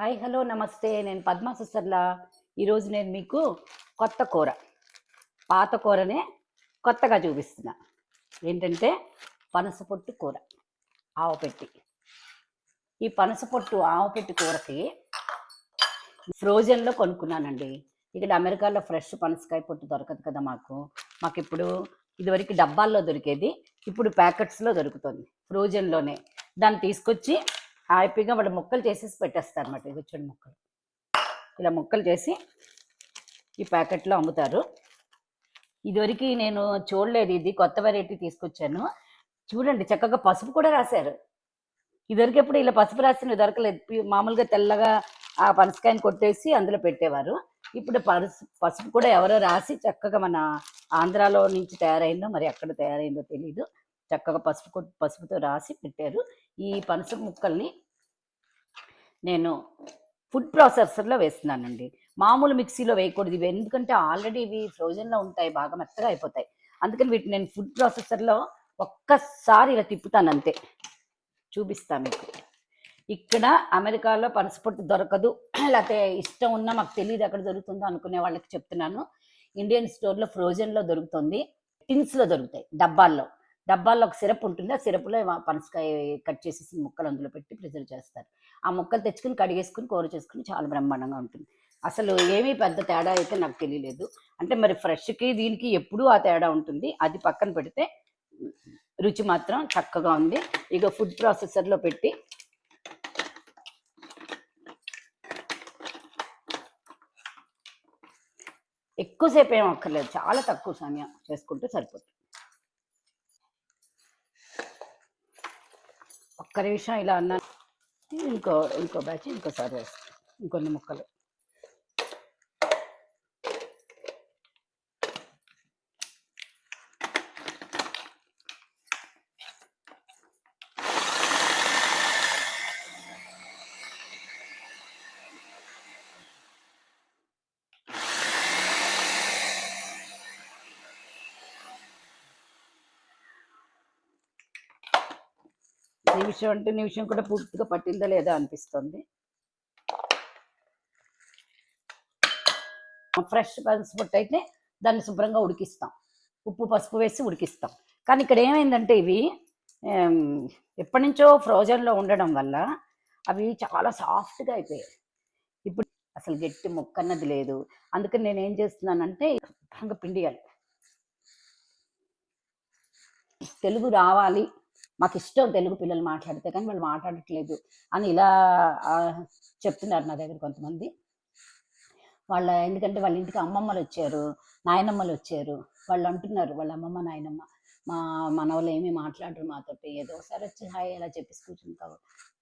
Hi hello నమస్తే. నేను పద్మా సుసర్లా ఈరోజు నేను మీకు కొత్త కూర పాత కూరనే కొత్తగా చూపిస్తున్నా. ఏంటంటే పనసపొట్టు కూర ఆవపెట్టి ఈ పనసపొట్టు ఆవపెట్టి కూరకి ఫ్రోజన్లో కొనుక్కున్నానండి. ఇక్కడ అమెరికాలో ఫ్రెష్ పనసకాయ పొట్టు దొరకదు కదా మాకు. మాకు ఇప్పుడు ఇదివరకు డబ్బాల్లో దొరికేది ఇప్పుడు ప్యాకెట్స్లో దొరుకుతుంది ఫ్రోజన్లోనే. దాన్ని తీసుకొచ్చి హ్యాపీగా వాళ్ళు ముక్కలు చేసేసి పెట్టేస్తారు అన్నమాట ఇది చూడండి ముక్కలు. ఇలా ముక్కలు చేసి ఈ ప్యాకెట్లో అమ్ముతారు. ఇదివరకు నేను చూడలేదు ఇది కొత్త వెరైటీ తీసుకొచ్చాను. చూడండి చక్కగా పసుపు కూడా రాశారు. ఇదివరకు ఎప్పుడు ఇలా పసుపు రాసిన దొరకలేదు. మామూలుగా తెల్లగా ఆ పనసకాయని కొట్టేసి అందులో పెట్టేవారు. ఇప్పుడు పసుపు పసుపు కూడా ఎవరో రాసి చక్కగా మన ఆంధ్రాలో నుంచి తయారైందో మరి ఎక్కడ తయారైందో తెలియదు చక్కగా పసుపు కొట్టు పసుపుతో రాసి పెట్టారు. ఈ పనస ముక్కల్ని నేను ఫుడ్ ప్రాసెసర్లో వేస్తున్నానండి. మామూలు మిక్సీలో వేయకూడదు. ఇవి ఎందుకంటే ఆల్రెడీ ఇవి ఫ్రోజన్లో ఉంటాయి బాగా మెత్తగా అయిపోతాయి. అందుకని వీటిని నేను ఫుడ్ ప్రాసెసర్లో ఒక్కసారి ఇలా తిప్పుతాను అంతే. చూపిస్తా మీకు. ఇక్కడ అమెరికాలో పనసపొట్టు దొరకదు. లేకపోతే ఇష్టం ఉన్నా మాకు తెలియదు ఎక్కడ దొరుకుతుందో అనుకునే వాళ్ళకి చెప్తున్నాను. ఇండియన్ స్టోర్లో ఫ్రోజన్లో దొరుకుతుంది. టిన్స్లో దొరుకుతాయి డబ్బాల్లో. డబ్బాల్లో ఒక సిరప్ ఉంటుంది. ఆ సిరప్లో పనసకాయ కట్ చేసేసి ముక్కలు అందులో పెట్టి ప్రిజర్వ్ చేస్తారు. ఆ ముక్కలు తెచ్చుకుని కడిగేసుకుని కూర చేసుకుని చాలా బ్రహ్మాండంగా ఉంటుంది. అసలు ఏమీ పెద్ద తేడా అయితే నాకు తెలియలేదు. అంటే మరి ఫ్రెష్కి దీనికి ఎప్పుడూ ఆ తేడా ఉంటుంది. అది పక్కన పెడితే రుచి మాత్రం చక్కగా ఉంది. ఇక ఫుడ్ ప్రాసెసర్లో పెట్టి ఎక్కువసేపు ఏం అక్కర్లేదు. చాలా తక్కువ సమయం చేసుకుంటే సరిపోతుంది. ఒక్క నిమిషం ఇలా అన్నా ఇంకో ఇంకో బ్యాచ్ ఇంకోసారి వేస్తాను ఇంకొన్ని ముక్కలు. నిమిషం అంటే నిమిషం కూడా పూర్తిగా పట్టిందా లేదా అనిపిస్తుంది. ఫ్రెష్ పసుపు అయితే దాన్ని శుభ్రంగా ఉడికిస్తాం. ఉప్పు పసుపు వేసి ఉడికిస్తాం. కానీ ఇక్కడ ఏమైందంటే ఇవి ఎప్పటి నుంచో ఫ్రోజన్లో ఉండడం వల్ల అవి చాలా సాఫ్ట్గా అయిపోయాయి. ఇప్పుడు అసలు గట్టి ముక్క అన్నది లేదు. అందుకని నేను ఏం చేస్తున్నానంటే బాగా పిండియాలి. తెలుగు రావాలి. మాకు ఇష్టం తెలుగు పిల్లలు మాట్లాడితే కానీ వాళ్ళు మాట్లాడట్లేదు అని ఇలా చెప్తున్నారు నా దగ్గర కొంతమంది. వాళ్ళ ఎందుకంటే వాళ్ళ ఇంటికి అమ్మమ్మలు వచ్చారు నాయనమ్మలు వచ్చారు వాళ్ళు అంటున్నారు వాళ్ళ అమ్మమ్మ నాయనమ్మ మా మనవలు ఏమీ మాట్లాడరు మాతోటి ఏదో ఒకసారి వచ్చి హాయ్ అలా చెప్పేసి కూర్చుంటావు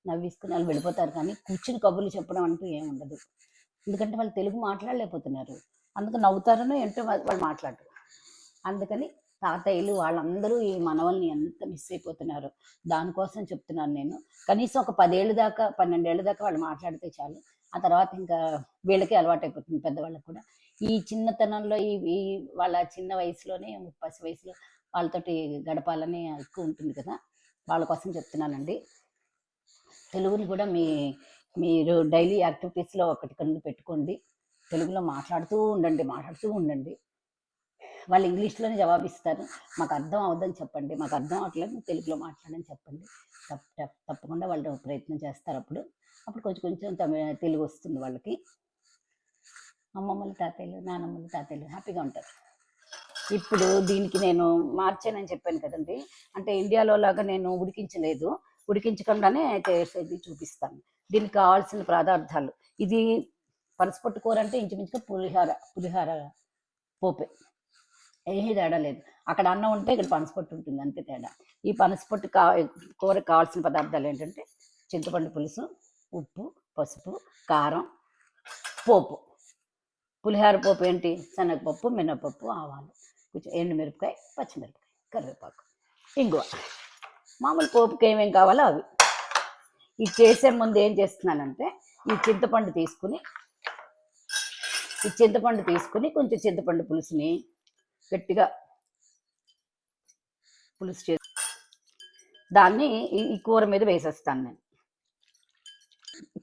నవ్విసుకుని వాళ్ళు వెళ్ళిపోతారు కానీ కూర్చుని కబుర్లు చెప్పడం అంటూ ఏం ఉండదు. ఎందుకంటే వాళ్ళు తెలుగు మాట్లాడలేకపోతున్నారు. అందుకు నవ్వుతారనో ఏంటో వాళ్ళు మాట్లాడరు. అందుకని తాతయ్యలు వాళ్ళందరూ ఈ మనవల్ని ఎంత మిస్ అయిపోతున్నారు. దానికోసం చెప్తున్నాను నేను. కనీసం ఒక పదేళ్ళ దాకా పన్నెండేళ్ళ దాకా వాళ్ళు మాట్లాడితే చాలు. ఆ తర్వాత ఇంకా వీళ్ళకి అలవాటు అయిపోతుంది పెద్దవాళ్ళకి కూడా. ఈ చిన్నతనంలో ఈ ఈ వాళ్ళ చిన్న వయసులోనే పసి వయసులో వాళ్ళతోటి గడపాలని ఎక్కువ ఉంటుంది కదా. వాళ్ళ కోసం చెప్తున్నానండి. తెలుగుని కూడా మీ మీరు డైలీ యాక్టివిటీస్లో ఒకటి కన్ను పెట్టుకోండి. తెలుగులో మాట్లాడుతూ ఉండండి మాట్లాడుతూ ఉండండి. వాళ్ళు ఇంగ్లీష్లోనే జవాబిస్తారు. మాకు అర్థం అవద్దని చెప్పండి. మాకు అర్థం అవట్లేదు. తెలుగులో మాట్లాడని చెప్పండి. తప్ప తప్ప- తప్పకుండా వాళ్ళు ప్రయత్నం చేస్తారు అప్పుడు. అప్పుడు కొంచెం కొంచెం తమిళ తెలుగు వస్తుంది వాళ్ళకి. అమ్మమ్మలు తాతయ్యలు నానమ్మలు తాతయ్యలు హ్యాపీగా ఉంటారు. ఇప్పుడు దీనికి నేను మార్చానని చెప్పాను కదండి. అంటే ఇండియాలో లాగా నేను ఉడికించలేదు. ఉడికించకుండానే చేసేది చూపిస్తాను. దీనికి కావాల్సిన పదార్థాలు. ఇది పనసపొట్టు కూర అంటే ఇంచుమించుగా పులిహార పులిహార పోపే. ఏమీ తేడా లేదు. అక్కడ అన్నం ఉంటే ఇక్కడ పనసపొట్టు ఉంటుంది అంతే తేడా. ఈ పనసపొట్టు కా కూరకు కావాల్సిన పదార్థాలు ఏంటంటే చింతపండు పులుసు ఉప్పు పసుపు కారం పోపు. పులిహార పోపు ఏంటి? శనగపప్పు మినపప్పు ఆవాలు కొంచెం ఎండుమిరపకాయ పచ్చిమిరపకాయ కరివేపాకు. ఇంగువ. మామూలు పోపుకి ఏమేం కావాలో అవి. ఇది చేసే ముందు ఏం చేస్తున్నానంటే ఈ చింతపండు తీసుకుని ఈ చింతపండు తీసుకుని కొంచెం చింతపండు పులుసుని గట్టిగా పులుసు చేసి దాన్ని ఈ కూర మీద వేసేస్తాను నేను.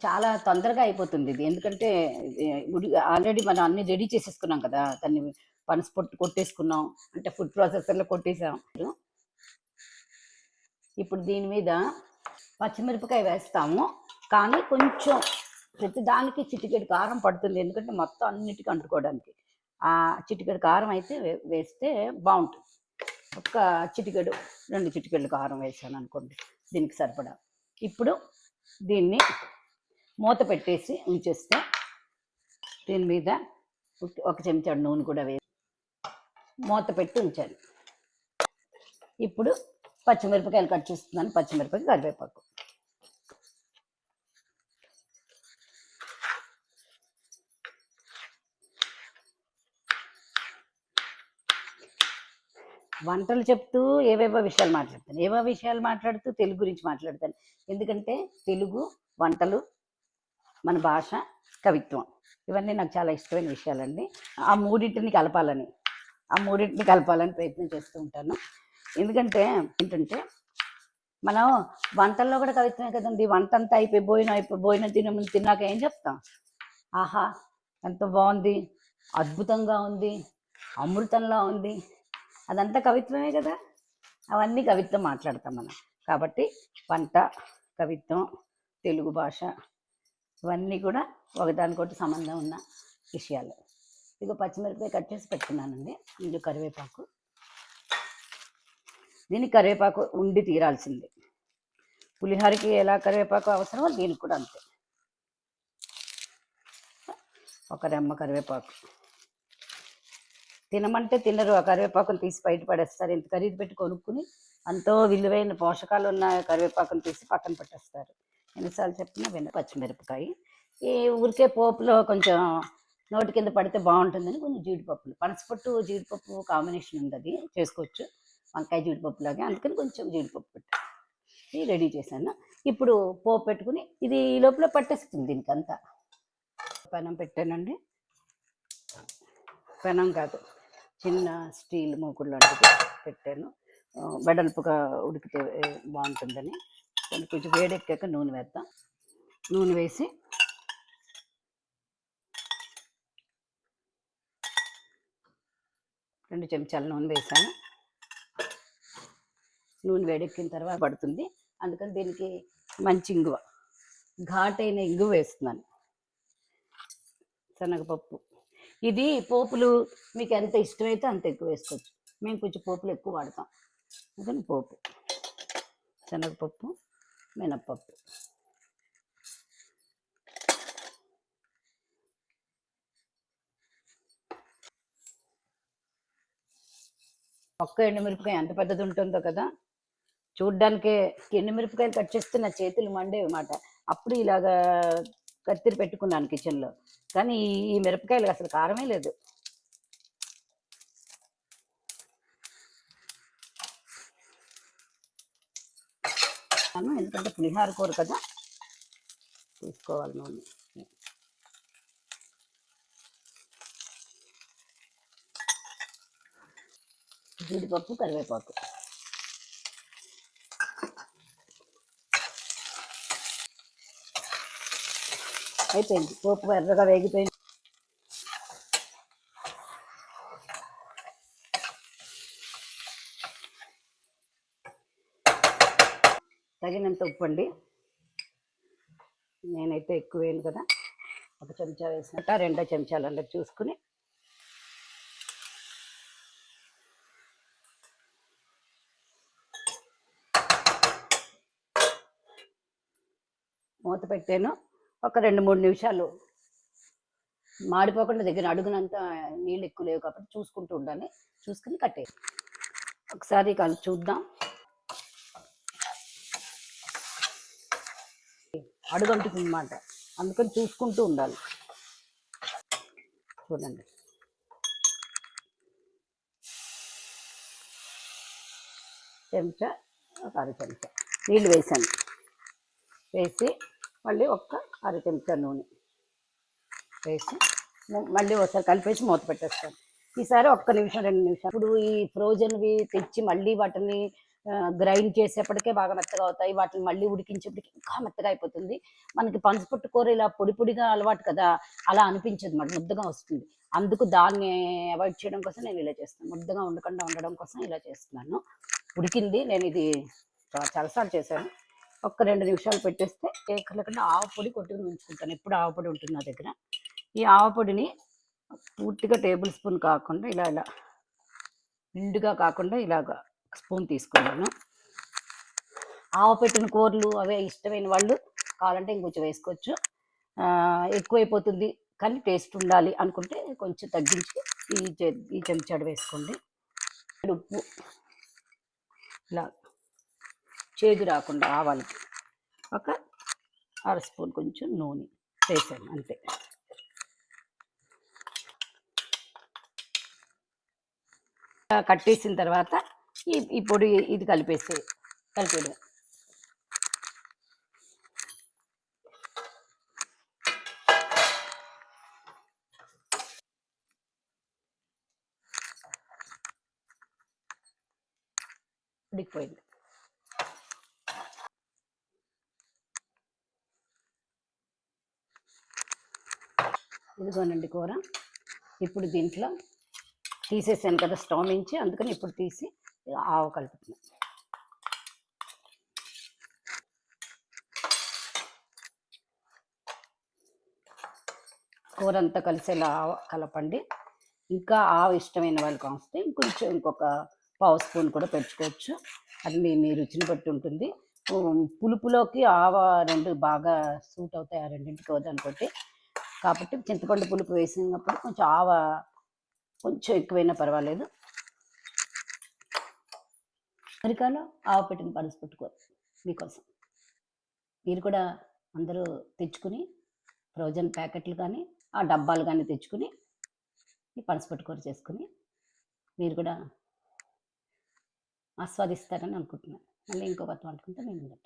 చాలా తొందరగా అయిపోతుంది ఇది. ఎందుకంటే ఆల్రెడీ మనం అన్ని రెడీ చేసేసుకున్నాం కదా. దాన్ని పనస పొట్టు కొట్టేసుకున్నాం. అంటే ఫుడ్ ప్రాసెసర్లో కొట్టేసాం. ఇప్పుడు దీని మీద పచ్చిమిరపకాయ వేస్తాము. కానీ కొంచెం ప్రతి దానికి చిటికెడు కారం పడుతుంది. ఎందుకంటే మొత్తం అన్నిటికీ అంటుకోవడానికి. చిటికెడు కారం అయితే వే- వేస్తే బాగుంటుంది ఒక చిటికెడు రెండు చిటికెళ్ళు కారం వేసాను అనుకోండి దీనికి సరిపడా. ఇప్పుడు దీన్ని మూత పెట్టేసి ఉంచేస్తే దీని మీద ఒక- చెంచా చెంచాడు నూనె కూడా వేసి మూత పెట్టి ఉంచాను ఇప్పుడు పచ్చిమిరపకాయలు కట్ చేస్తున్నాను పచ్చిమిరపకాయ కరివేపాకు. వంటలు చెప్తూ ఏవేవో విషయాలు మాట్లాడతాను. ఏవో విషయాలు మాట్లాడుతూ తెలుగు గురించి మాట్లాడతాను. ఎందుకంటే తెలుగు వంటలు మన భాష కవిత్వం ఇవన్నీ నాకు చాలా ఇష్టమైన విషయాలండి. ఆ మూడింటిని కలపాలని ఆ మూడింటిని కలపాలని ప్రయత్నం చేస్తూ ఉంటాను. ఎందుకంటే ఏంటంటే మనం వంటల్లో కూడా కవిత్వమే కదండి. వంట అంతా అయిపోయి భోజనం అయిపోయి భోజనం తిన ముందు తిన్నాక ఏం చెప్తాం? ఆహా ఎంత బాగుంది అద్భుతంగా ఉంది అమృతంలా ఉంది అదంతా కవిత్వమే కదా? అవన్నీ కవిత్వం మాట్లాడతాం మనం. కాబట్టి పంట కవిత్వం తెలుగు భాష ఇవన్నీ కూడా ఒకదానికొకటి సంబంధం ఉన్న విషయాలు. ఇక పచ్చిమిరపకాయ కట్ చేసి పెట్టుకున్నానండి. ఇది కరివేపాకు. దీనికి కరివేపాకు ఉండి తీరాల్సింది. పులిహోరకి ఎలా కరివేపాకు అవసరమో దీనికి కూడా అంతే. ఒక రెమ్మ కరివేపాకు. తినమంటే తినరు ఆ కరివేపాకును తీసి బయట పడేస్తారు. ఇంత ఖరీదు పెట్టి కొనుక్కుని అంతో విలువైన పోషకాలు ఉన్న కరివేపాకును తీసి పక్కన పెట్టేస్తారు. ఎన్నిసార్లు చెప్పినా విన పచ్చిమిరపకాయ. ఈ ఊరికే పోపులో కొంచెం నోటి కింద పడితే బాగుంటుందని కొంచెం జీడిపప్పులు. పనసపట్టు జీడిపప్పు కాంబినేషన్ ఉంది అది. చేసుకోవచ్చు. వంకాయ జీడిపప్పు లాగా. అందుకని కొంచెం జీడిపప్పు పెట్టాను ఇది రెడీ చేశాను. ఇప్పుడు పోపు పెట్టుకుని ఇది ఈ లోపల పట్టేస్తుంది దీనికి అంతా పెనం పెట్టానండి. పెనం కాదు. చిన్న స్టీల్ మూకుడు లాంటిది పెట్టాను. వెడల్పుగా ఉడికితే బాగుంటుందని. కొంచెం వేడెక్కాక నూనె వేద్దాం. నూనె వేసి రెండు చెంచాల నూనె వేసాను. నూనె వేడెక్కిన తర్వాత పడుతుంది. అందుకని దీనికి మంచి ఇంగువ ఘాటైన ఇంగువ వేస్తున్నాను. శనగపప్పు. ఇది పోపులు మీకు ఎంత ఇష్టమైతే అంత ఎక్కువ వేసుకోవచ్చు. మేము కొంచెం పోపులు ఎక్కువ వాడతాం. అందుకని పోపు? శనగపప్పు మినప్పప్పు. ఒక్క ఎండుమిరపకాయ ఎంత పెద్దది ఉంటుందో కదా? చూడ్డానికే ఎండుమిరపకాయలు కట్ చేస్తే నా చేతులు మండేవి మాట అప్పుడు ఇలాగా కత్తిరి పెట్టుకున్నాను కిచెన్లో కానీ ఈ మిరపకాయలు అసలు కారమే లేదు. ఎందుకంటే పులిహార కూర కదా. తీసుకోవాలి నూనె. జీడిపప్పు కరివేపాకు. అయిపోయింది. పోపు ఎర్రగా వేగిపోయింది. తగినంత ఉప్పు అండి. నేనైతే ఎక్కువ వేయను కదా. ఒక చెంచా వేసినట్ట రెండో చెంచాలు అలా చూసుకుని. మూత పెట్టాను. ఒక రెండు మూడు నిమిషాలు మాడిపోకుండా దగ్గర అడుగునంత నీళ్ళు ఎక్కువ లేవు కాబట్టి చూసుకుంటూ ఉండాలి. చూసుకుని కట్టే ఒకసారి కాదు చూద్దాం. అడుగంటుతుంది అన్నమాట అందుకని చూసుకుంటూ ఉండాలి. చూడండి. చెంచా ఒక అర చెంచా. నీళ్ళు వేసాను. వేసి మళ్ళీ ఒక్క అర చెంచా నూనె వేసి మళ్ళీ ఒకసారి కలిపేసి మూత పెట్టేస్తాను. ఈసారి ఒక్క నిమిషం రెండు నిమిషాలు. ఇప్పుడు ఈ ఫ్రోజన్వి తెచ్చి మళ్ళీ వాటిని గ్రైండ్ చేసేప్పటికే బాగా మెత్తగా అవుతాయి. వాటిని మళ్ళీ ఉడికించేప్పటికి ఇంకా మెత్తగా అయిపోతుంది. మనకి పనసపొట్టు కూర ఇలా పొడి పొడిగా అలవాటు కదా అలా అనిపించదు మరి ముద్దగా వస్తుంది. అందుకు దాన్ని అవాయిడ్ చేయడం కోసం నేను ఇలా చేస్తాను. ముద్దగా ఉండకుండా ఉండడం కోసం ఇలా చేస్తున్నాను. ఉడికింది నేను ఇది చాలాసార్లు చేశాను. ఒక్క రెండు నిమిషాలు పెట్టేస్తే ఏ కలకుండా ఆవు పొడి కొట్టుకుని ఉంచుకుంటాను. ఎప్పుడు ఆవు పొడి ఉంటుంది నా దగ్గర. ఈ ఆవు పొడిని పూర్తిగా టేబుల్ స్పూన్ కాకుండా ఇలా ఇలా నిండుగా కాకుండా ఇలాగ స్పూన్ తీసుకున్నాను. ఆవు పెట్టిన కూరలు అవే ఇష్టమైన వాళ్ళు కావాలంటే ఇంకొంచెం వేసుకోవచ్చు. ఎక్కువైపోతుంది కానీ టేస్ట్ ఉండాలి అనుకుంటే కొంచెం తగ్గించి ఈ చె- ఈ చెంచాడు వేసుకోండి. ఉప్పు. ఇలా చేదు రాకుండా ఆవాలకి ఒక అర స్పూన్ కొంచెం నూనె వేసాను అంతే. కట్టేసిన తర్వాత ఈ ఈ పొడి ఇది కలిపేసి కలిపేయడం ఉడికిపోయింది. ఇదిగోనండి కూర. ఇప్పుడు దీంట్లో తీసేసాను కదా స్టవ్ నుంచి అందుకని ఇప్పుడు తీసి ఆవు కలుపుతున్నాను కూర అంతా కలిసేలా ఆవ కలపండి. ఇంకా ఆవు ఇష్టమైన వాళ్ళకి వస్తే ఇంకొంచెం ఇంకొక పావు స్పూన్ కూడా పెంచుకోవచ్చు అది మీ మీ రుచిని బట్టి ఉంటుంది. పులుపులోకి ఆవ రెండు బాగా సూట్ అవుతాయి ఆ రెండింటికి వద్దనుకుంటే కాబట్టి చింతపండు పులుపు వేసినప్పుడు కొంచెం ఆవ కొంచెం ఎక్కువైనా పర్వాలేదు. అమెరికాలో ఆవ పెట్టిన పనసు పెట్టుకోరు మీకోసం. మీరు కూడా అందరూ తెచ్చుకుని ఫ్రోజన్ ప్యాకెట్లు కానీ ఆ డబ్బాలు కానీ తెచ్చుకుని ఈ పనసపొట్టు కూర చేసుకుని మీరు కూడా ఆస్వాదిస్తారని అనుకుంటున్నాను. మళ్ళీ ఇంకో కొత్త వంటకంతో నేను ఉంటాను